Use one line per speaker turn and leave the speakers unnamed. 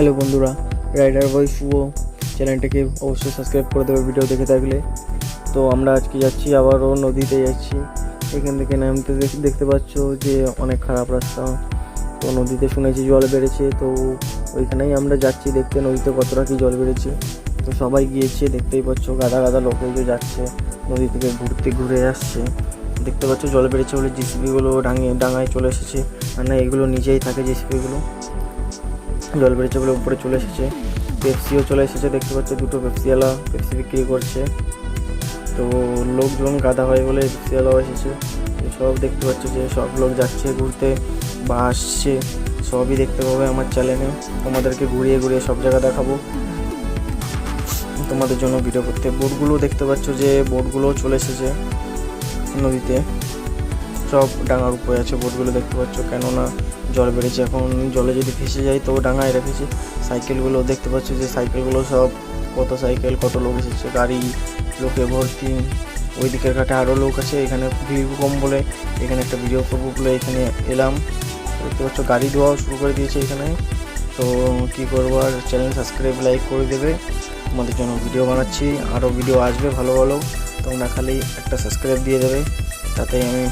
Hello বন্ধুরা, rider বয় শুভ চ্যানেলটাকে অবশ্যই সাবস্ক্রাইব করে দেবে ভিডিও দেখে থাকলে। তো আমরা আজকে যাচ্ছি, আবারও নদীতে যাচ্ছি। এখান থেকে নামতে দেখ- দেখতে পাচ্ছ যে অনেক খারাপ রাস্তা। তো নদীতে শুনেছি জল বেড়েছে, তো ওইখানেই আমরা যাচ্ছি দেখতে। নদীতে কতটা কি জল বেড়েছে? তো সবাই গিয়েছে, দেখতেই পাচ্ছ গাদা গাদা লোকে যে যাচ্ছে, নদী থেকে ঘুরতে ঘুরে আসছে। দেখতে পাচ্ছ জল বেড়েছে বলে জিসিবিগুলো ডাঙিয়ে, ডাঙায় চলে এসেছে। আর না, এগুলো নিজেই থাকে জিসিবিগুলো জল বেড়েছে বলে উপরে চলে এসেছে। পেপসিও চলে এসেছে, দেখতে পাচ্ছ দুটো পেপসিওয়ালা পেপসি বিক্রি করছে। তো লোকজন গাদা হয় বলে পেপসিওয়ালাও এসেছে। সব দেখতে পাচ্ছ যে সব লোক যাচ্ছে ঘুরতে বা আসছে। সবই দেখতে পাবে আমার চ্যানেলে তোমাদেরকে ঘুরিয়ে ঘুরিয়ে সব জায়গা দেখাবো। তোমাদের জন্য ভিডিও করতে। বোটগুলো দেখতে পাচ্ছ যে বোটগুলো চলে এসেছে নদীতে। সব ডাঙার উপরে আছে বোটগুলো দেখতে পাচ্ছ, কেননা জল বেড়েছে। এখন জলে যদি ভেসে যায় তো ডাঙায় রেখেছে সাইকেলগুলো দেখতে পাচ্ছ যে সাইকেলগুলো সব কত সাইকেল, কত লোক এসেছে, গাড়ি, লোকে ভর্তি। ওই দিকের ঘাটে আরও লোক আছে, এখানে ভিড় কম বলে এখানে একটা ভিডিও করব বলে এখানে এলাম। দেখতে পাচ্ছ, গাড়ি ধোয়াও শুরু করে দিয়েছে এখানে। তো কী করব আর চ্যানেল সাবস্ক্রাইব লাইক করে দেবে। তোমাদের জন্য ভিডিও বানাচ্ছি আরও ভিডিও আসবে, ভালো ভালো। তোমরা খালি একটা সাবস্ক্রাইব দিয়ে দেবে তাতে আমি